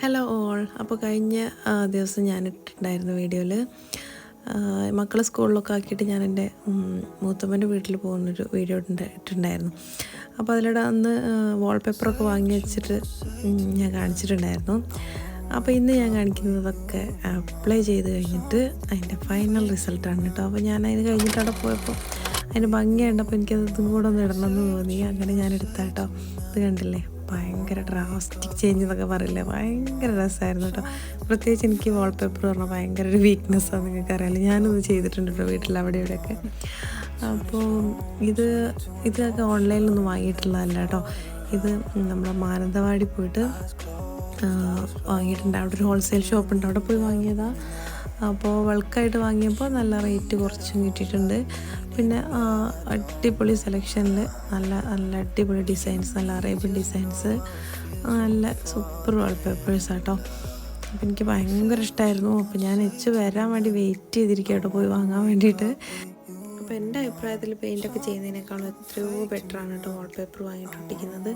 Hello all അപ്പോൾ കഴിഞ്ഞ ദിവസം ഞാൻ ഇട്ടിട്ടുണ്ടായിരുന്നു വീഡിയോയിൽ മക്കളെ സ്കൂളിലൊക്കെ ആക്കിയിട്ട് ഞാൻ എന്റെ മൂത്തമ്മന്റെ വീട്ടിൽ പോകുന്നൊരു വീഡിയോ ഇട്ടിട്ടുണ്ടായിരുന്നു. അപ്പോൾ അതിലൂടെ അന്ന് വാൾപേപ്പറൊക്കെ വാങ്ങി വെച്ചിട്ട് ഞാൻ കാണിച്ചിട്ടുണ്ടായിരുന്നു. അപ്പോൾ ഇന്ന് ഞാൻ കാണിക്കുന്നതൊക്കെ അപ്ലൈ ചെയ്ത് കഴിഞ്ഞിട്ട് അതിന്റെ ഫൈനൽ റിസൾട്ടാണ് കേട്ടോ. അപ്പോൾ ഞാൻ അതിന് കഴിഞ്ഞിട്ട് അവിടെ പോയപ്പോൾ അതിന് ഭംഗി എനിക്കത് ഇതും കൂടെ ഒന്ന് ഇടണമെന്ന് തോന്നി. അങ്ങനെ ഞാൻ എടുത്താട്ടോ. ഇത് കണ്ടില്ലേ? ഭയങ്കര ഡ്രാസ്റ്റിക് ചേഞ്ച് എന്നൊക്കെ പറയില്ലേ? ഭയങ്കര രസമായിരുന്നു കേട്ടോ പ്രത്യേകിച്ച് എനിക്ക് വാൾപേപ്പർ പറഞ്ഞാൽ ഭയങ്കര ഒരു വീക്ക്നെസ്സാണ് നിങ്ങൾക്ക് അറിയാമല്ലോ ഞാനൊന്ന് ചെയ്തിട്ടുണ്ട് കേട്ടോ വീട്ടിൽ അവിടെ ഇവിടെയൊക്കെ. അപ്പോൾ ഇത് ഇതൊക്കെ ഓൺലൈനിലൊന്നും വാങ്ങിയിട്ടുള്ളതല്ല കേട്ടോ ഇത് നമ്മുടെ മാനന്തവാടി പോയിട്ട് വാങ്ങിയിട്ടുണ്ട്. അവിടെ ഒരു ഹോൾസെയിൽ ഷോപ്പ് ഉണ്ട്. അവിടെ പോയി വാങ്ങിയതാ. അപ്പോൾ ബൾക്കായിട്ട് വാങ്ങിയപ്പോൾ നല്ല റേറ്റ് കുറച്ചും കിട്ടിയിട്ടുണ്ട്. പിന്നെ അടിപൊളി സെലക്ഷനിൽ നല്ല നല്ല അടിപൊളി ഡിസൈൻസ് നല്ല അറേബ്യൻ ഡിസൈൻസ് നല്ല സൂപ്പർ വാൾപേപ്പേഴ്സ് കേട്ടോ അപ്പോൾ എനിക്ക് ഭയങ്കര ഇഷ്ടമായിരുന്നു അപ്പോൾ ഞാൻ എച്ച് വരാൻ വേണ്ടി വെയിറ്റ് ചെയ്തിരിക്കുക കേട്ടോ പോയി വാങ്ങാൻ വേണ്ടിയിട്ട്. അപ്പോൾ എന്റെ അഭിപ്രായത്തിൽ പെയിന്റൊക്കെ ചെയ്യുന്നതിനേക്കാളും എത്രയോ ബെറ്ററാണ് കേട്ടോ വാൾപേപ്പർ വാങ്ങിയിട്ട് ഒട്ടിക്കുന്നത്